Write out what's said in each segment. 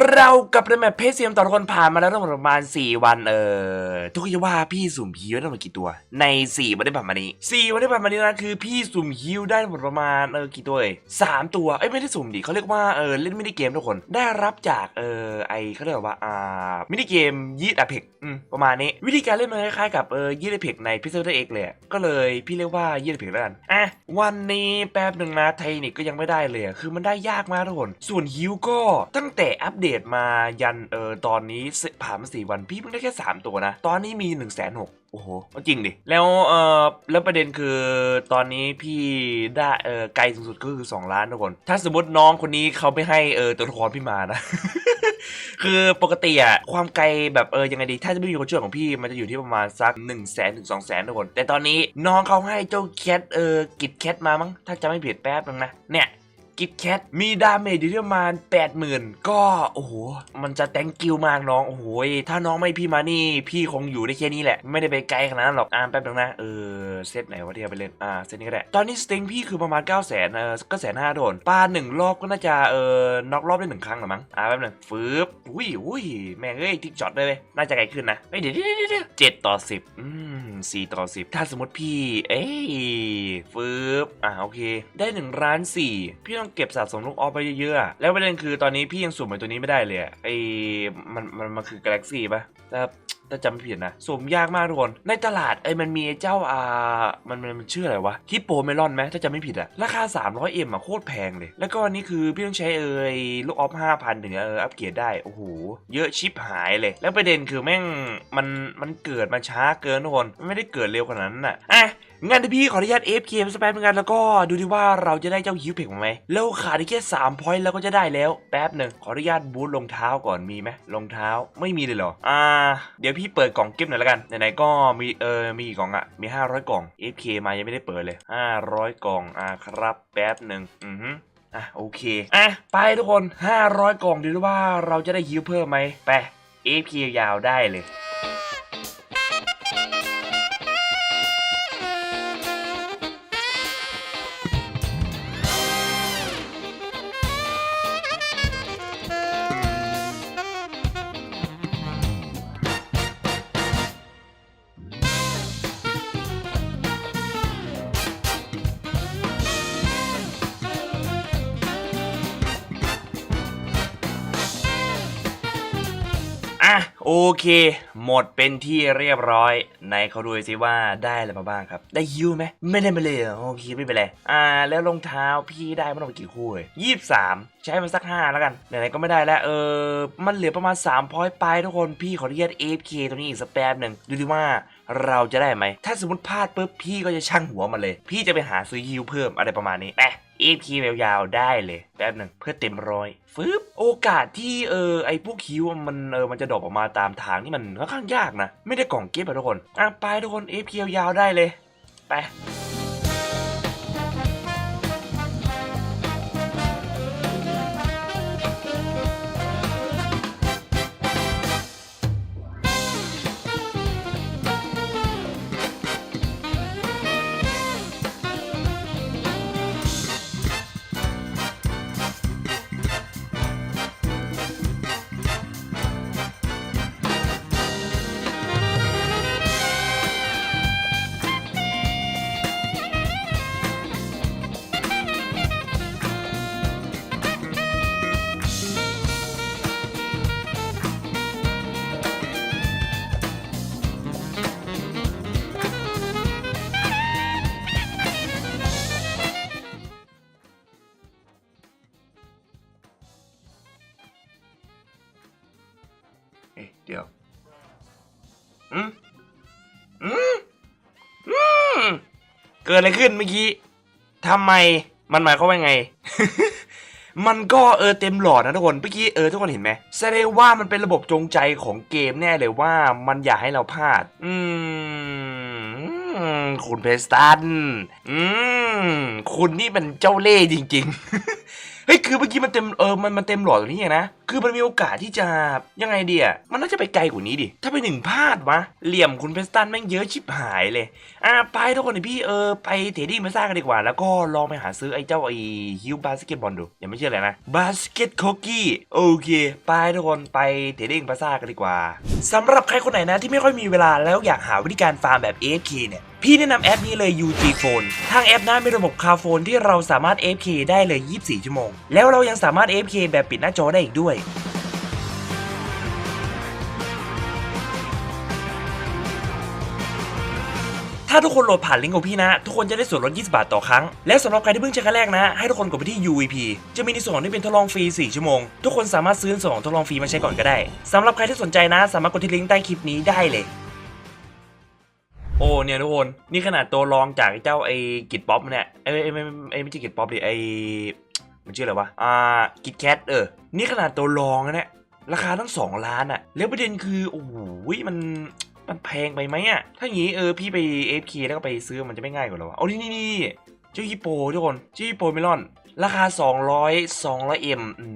เรากับในแมปเพจเซียมต่อทุกคนผ่านมาแล้วทั้งหมดประมาณ 4 วันเออทุกคนจะว่าพี่สุ่มฮิวได้ทั้งหมดกี่ตัว ใน 4 วันที่ผ่านมานี้ 4 วันที่ผ่านมานี้นะคือพี่สุ่มฮิวได้ทั้งหมดประมาณเออกี่ตัวเอ่ยสามตัวเอ้ยไม่ได้สุ่มดิเขาเรียกว่าเออเล่นมินิเกมทุกคนได้รับจากเออไอเขาเรียกว่าอ่ามินิเกมยีดอะเพกอืมประมาณนี้ วิธีการเล่นมันคล้ายๆกับเออยีดอะเพกในพิซซ่าเอ็กเลยก็เลยพี่เรียกว่ายีดอะเพกแล้วกันอะวันนี้แป๊บหนึ่งนะไทนิกก็ยังไม่ได้เลย คือมันได้ยากมากทุกคน ส่วนฮิวก็ตั้งแต่อัปเดตมายันเออตอนนี้ผ่านมาสี่วันพี่เพิ่งได้แค่ 3 ตัวนะ ตอนนี้มี1นึ่งแสนหกโอ้โหจริงดิ แล้วเออแล้วประเด็นคือตอนนี้พี่ได้เออไกลสูงสุดก็คือ 2 ล้านทุกคน ถ้าสมมติน้องคนนี้เขาไม่ให้เออตัวละครพี่มานะคือปกติอะความไกลแบบเออยังไงดี ถ้าจะไม่มีคนช่วยของพี่มันจะอยู่ที่ประมาณสัก1นึ่งแสนถึงสองแสนทุกคน แต่ตอนนี้น้องเขาให้เจ้าแคทเออกิดแคทมามั้งถ้าจะไม่ผิดแป๊บนึงนะเนี่ย กิดแคทมีดาเมจอยู่ที่ประมาณ 80,000 ก็โอ้โหมันจะแตงกิวมากน้องโอ้โหถ้าน้องไม่พี่มานี่พี่คงอยู่ได้แค่นี้แหละ ไม่ได้ไปไกลขนาดนั้นหรอกอ่านแป๊บนึงนะเออเซตไหนวะที่เอาไปเล่นอ่าเซตนี้ก็ได้ตอนนี้สต็งพี่คือประมาณ 9 0 0 0 0 0เออก็แสนห้าโดนปลาหนึ่งรอบก็น่าจะเออน็อกรอบได้หนึ่งครั้งหรือมั้งอ่าแป๊บนึงฟืบอุ้ยอุ้ยแม่งเอ้ยทิกช็อตเลยเว้ยน่าจะไกลขึ้นนะเดี๋ยวเดี๋ยวเจ็ดต่อสิบอืมสี่ต่อสิบถ้าสมมติพี่ เอ้ยฟืบอ่าโอเค ได้หนึ่งล้านสี่พี่ต้องเก็บสะสมลูกออฟไปเยอะๆ แล้วประเด็นคือตอนนี้พี่ยังสุ่มไอ้ตัวนี้ไม่ได้เลยไอ้มันมันมันคือกาแล็กซี่ปะแต่ถ้าจำไม่ผิดนะสุ่มยากมากทุกคน ในตลาดไอ้มันมีเจ้าอ่ามันมันมันชื่ออะไรวะฮิปโปเมลอนไหมถ้าจำไม่ผิดอะราคา 300เอ็มอะโคตรแพงเลย แล้วก็อันนี้คือพี่ต้องใช้เอ่ยลูกออฟ5,000 ถึงจะเอออัปเกรดได้ โอ้โห เยอะชิปหายเลย แล้วประเด็นคือแม่งมันมันเกิดมาช้าเกินทุกคนไม่ได้เกิดเร็วขนาดนั้นน่ะอะ งั้นพี่ขออนุญาต F K สแปมกันแล้วก็ดูดิว่าเราจะได้เจ้าฮิวเพกมไหมแล้วขาดแค่3พอยต์แล้วก็จะได้แล้วแป๊บหนึ่งขออนุญาตบูทรองเท้าก่อนมีไหมรองเท้าไม่มีเลยเหรออ่า เดี๋ยวพี่เปิดกล่องเก็บหน่อยล้วกันไหนๆก็มีเออมีกี่กล่องอะมี 500 กล่อง F K มายังไม่ได้เปิดเลย 500 กล่องอ่าครับแป๊บหนึ่งอือฮึอะโอเคอะไปทุกคน 500 กล่องดูดิว่าเราจะได้ฮิวเพิ่มไหมไป FK ยาวได้เลย อะโอเค หมดเป็นที่เรียบร้อยไหนเขาดูสิว่าได้อะไรมาบ้างครับ ได้ฮิวไหมไม่ได้มาเลยโอเคไม่เป็นไรอ่า แล้วรองเท้าพี่ได้มาทั้งหมดกี่คู่เลยยี่สามใช้มาสักห้าแล้วกันไหนๆก็ไม่ได้แล้วเออมันเหลือประมาณ3พอยต์ไปทุกคนพี่ขออนุญาต AFK ตรงนี้อีกสักแป๊บหนึ่งดูดิว่าเราจะได้ไหม ถ้าสมมติพลาดปุ๊บพี่ก็จะช่างหัวมาเลย พี่จะไปหาซื้อฮิวเพิ่มอะไรประมาณนี้ไป AFK ยาวๆได้เลยแป๊บหนึ่งเพื่อเต็มร้อยฟึบโอกาสที่เออไอพวกคิวมันเออมันจะดรอปออกมาตามทางนี่มันค่อนข้างยากนะ ไม่ได้กล่องเก็บอะทุกคนอะไปทุกคน AFK ยาวๆได้เลย ไป เกิดอะไรขึ้นเมื่อกี้ทำไมมันหมายความว่าไง มันก็เออเต็มหลอดนะทุกคนเมื่อกี้เออทุกคนเห็นไหมแสดงว่ามันเป็นระบบจงใจของเกมแน่เลยว่ามันอยากให้เราพลาด อืมคุณเพสตันอืมคุณนี่มันเจ้าเล่ห์จริง ๆ เฮ้ยคือเมื่อกี้มันเต็มเออมันมันเต็มหลอดตรงนี้เองนะ คือมันมีโอกาสที่จะยังไงเดีอะมันน่าจะไปไกลกว่านี้ดิ ถ้าไปหนึ่งพลาดวะ เหลี่ยมคุณเพสตันแม่งเยอะชิบหายเลย อะไปทุกคนพี่เออไปเทดดิ้งมาซ่างกันดีกว่า แล้วก็ลองไปหาซื้อไอ้เจ้าไอ้ฮิวบาสเกตบอลดูยังไม่เชื่อเลยนะบาสเกตคุกกี้โอเค ไปทุกคนไปเทดดิ้งมาซ่างกันดีกว่าสำหรับใครคนไหนนะที่ไม่ค่อยมีเวลาแล้วอยากหาวิธีการฟาร์มแบบ AFK เนี่ยพี่แนะนำแอปนี้เลย UG Phone ทางแอปนั้นมีระบบคาโฟนที่เราสามารถ AFK ได้เลย 24 ชั่วโมง แล้วเรายังสามารถ AFK แบบปิดหน้าจอได้อีกด้วยถ้าทุกคนโหลดผ่านลิงก์ของพี่นะ ทุกคนจะได้ส่วนลด 20 บาทต่อครั้ง และสำหรับใครที่เพิ่งใช้ครั้งแรกนะ ให้ทุกคนกดไปที่ UVP จะมีในส่วนที่เป็นทดลองฟรี 4 ชั่วโมง ทุกคนสามารถซื้อส่วนของทดลองฟรีมาใช้ก่อนก็ได้สำหรับใครที่สนใจนะ สามารถกดที่ลิงก์ใต้คลิปนี้ได้เลย โอ้เนี่ยทุกคนนี่ขนาดตัวรองจากเจ้าไอ้กิดป๊อปเนี่ยไอ้ไอ้ไม่ไม่ไอ้ไม่ใช่กิดป๊อปดิไอ้ มันชื่ออะไรวะ อ่ากิดแคทเออ นี่ขนาดตัวรองนะเนี่ยราคาตั้ง 2 ล้านอะแล้วประเด็นคือ โอ้โหมันมันแพงไปไหมอะถ้าอย่างงี้เออพี่ไป FK แล้วก็ไปซื้อมันจะไม่ง่ายกว่าหรอวะเอานี่นี่นี่เจ้าฮิปโปทุกคนเจ้าฮิปโปเมลอน ราคา 200 200 M อื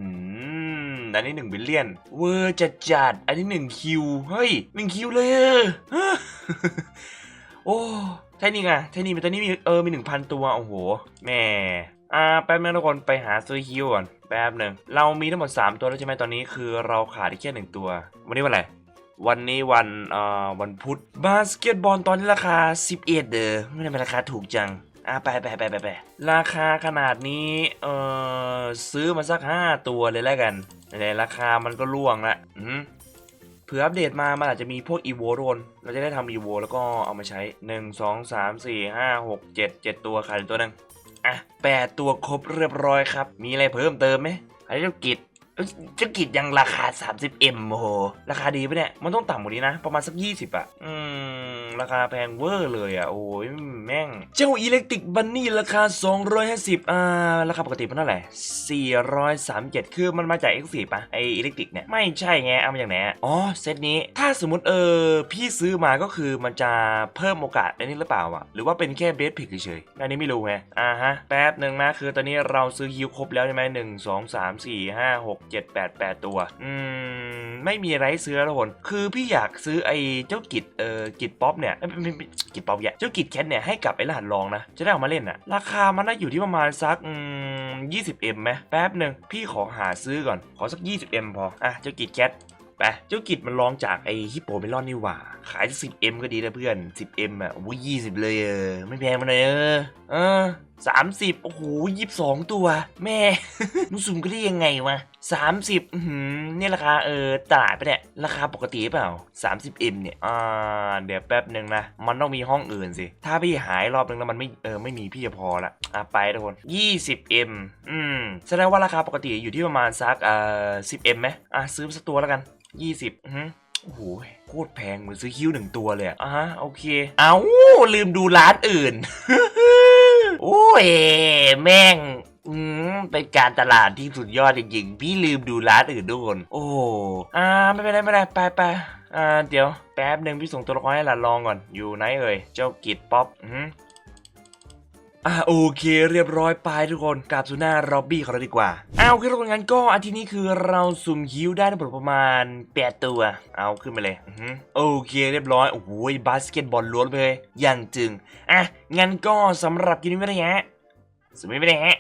มอันนี้1บิลเลียน เวอร์จัดจัดๆอันนี้1คิวเฮ้ย1คิวเลยเออโอ้ใช่นี่ไงใช่นี่ตอนนี้มีเออมีหนึ่งพันตัวโอ้โหแม่ อ่าแป๊บนึงทุกคนไปหาซื้อฮิวก่อนแป๊บหนึ่งเรามีทั้งหมด 3 ตัวแล้วใช่ไหมตอนนี้คือเราขาดอีกแค่หนึ่งตัว วันนี้วันอะไรวันนี้วันเอ่อวันพุธบาสเกตบอลตอนนี้ราคา 11 เดอไม่ได้เป็นราคาถูกจังอะไปไปไปไปไปราคาขนาดนี้เออซื้อมาสัก 5 ตัวเลยแล้วกันในราคามันก็ล่วงละอืมเผื่ออัปเดตมา มันอาจจะมีพวกอีโวโดนเราจะได้ทำอีโวแล้วก็เอามาใช้ 1 2 3 4 5 6 7 7 ตัวขาดอีกตัวหนึ่ง อะ8ตัวครบเรียบร้อยครับ มีอะไรเพิ่มเติมไหมไอ้เจ้ากิจเอ้ยเจ้ากิจยังราคา 30M โอ้โห ราคาดีปะเนี่ย มันต้องต่ำกว่านี้นะ ประมาณสัก 20 อะ อืม ราคาแพงเวอร์เลยอะ โอ้ยแม่ง เจ้าอิเล็กทริกบันนี่ราคา 250อ่าราคาปกติมันเท่าไหร่437 คือมันมาจาก X4 ปะไออิเล็กทริกเนี่ย ไม่ใช่ไง เอามาจากไหนอ๋อ เซตนี้ถ้าสมมติเออ พี่ซื้อมาก็คือมันจะเพิ่มโอกาสอันนี้หรือเปล่าวะหรือว่าเป็นแค่เบสพิกเฉยๆอันนี้ไม่รู้ไงอ่าฮะแป๊บหนึ่งนะคือตอนนี้เราซื้อฮิวครบแล้วใช่ไหมหนึ่งสองสามสี่ห้าหกเจ็ดแปดแปดตัว อืมไม่มีอะไรซื้อแล้วคนคือพี่อยากซื้อไอเจ้ากิจเออกิจป๊อปเนี่ยเอ้ยไม่ไม่ไม่กิจป๊อปอย่เจ้ากิจแคทเนี่ยให้กับไอ้รหัสรองนะจะได้เอามาเล่นอะราคามันน่าอยู่ที่ประมาณสักอืม 20M ไหมแป๊บหนึ่งพี่ขอหาซื้อก่อนขอสักยี่สิบเอ็มพออะเจ้ากิจแคทไปเจ้ากิจมันลองจากไอ้ฮิปโปเมลอนนี่หว่า ขายสัก 10M ก็ดีนะเพื่อนสิบเอ็มอะโอ้ย20เลยเออไม่แพงมาเลยเออเออ30 โอ้โห22ตัว แม่นุ่สุ่มก็ได้ยังไงวะ30อือหือนี่ราคาเออตลาดไปเนี่ยราคาปกติเปล่า 30M เนี่ยอ่าเดี๋ยวแป๊บหนึ่งนะ มันต้องมีห้องอื่นสิ ถ้าพี่หายรอบนึงแล้วมันไม่เออไม่มีพี่จะพอละอะไปทุกคน 20M อืมแสดงว่าราคาปกติอยู่ที่ประมาณสักเอ่อ 10M ไหมอะซื้อสักตัวแล้วกัน 20อือหือโอ้โหโคตรแพงเหมือนซื้อคิ้วหนึ่งตัวเลยอะอะฮะโอเค เอาลืมดูร้านอื่น อ้ยแม่ง อืมเป็นการตลาดที่สุดยอดจริงๆ พี่ลืมดูร้านอื่นทุกคน โอ้อ่าไม่เป็นไรไม่เป็นไรไปไปอ่าเดี๋ยวแป๊บหนึ่งพี่ส่งตัวละครให้หลานลองก่อนอยู่ไหนเอ่ยเจ้ากิดป๊อปอือ อ่าโอเคเรียบร้อยไปทุกคนกลับสู่หน้าร็อบบี้ของเราดีกว่าเอาโอเคทุกคนงั้นก็อาทิตย์นี้คือเราสุ่มฮิวได้ทั้งหมดประมาณ 8 ตัว เอาขึ้นไปเลยโอเคเรียบร้อย โอ้โหบาสเกตบอลล้วนเลยอย่างจึง อะงั้นก็สำหรับกินดีไม่ได้ฮะสมัยไม่ได้ฮะ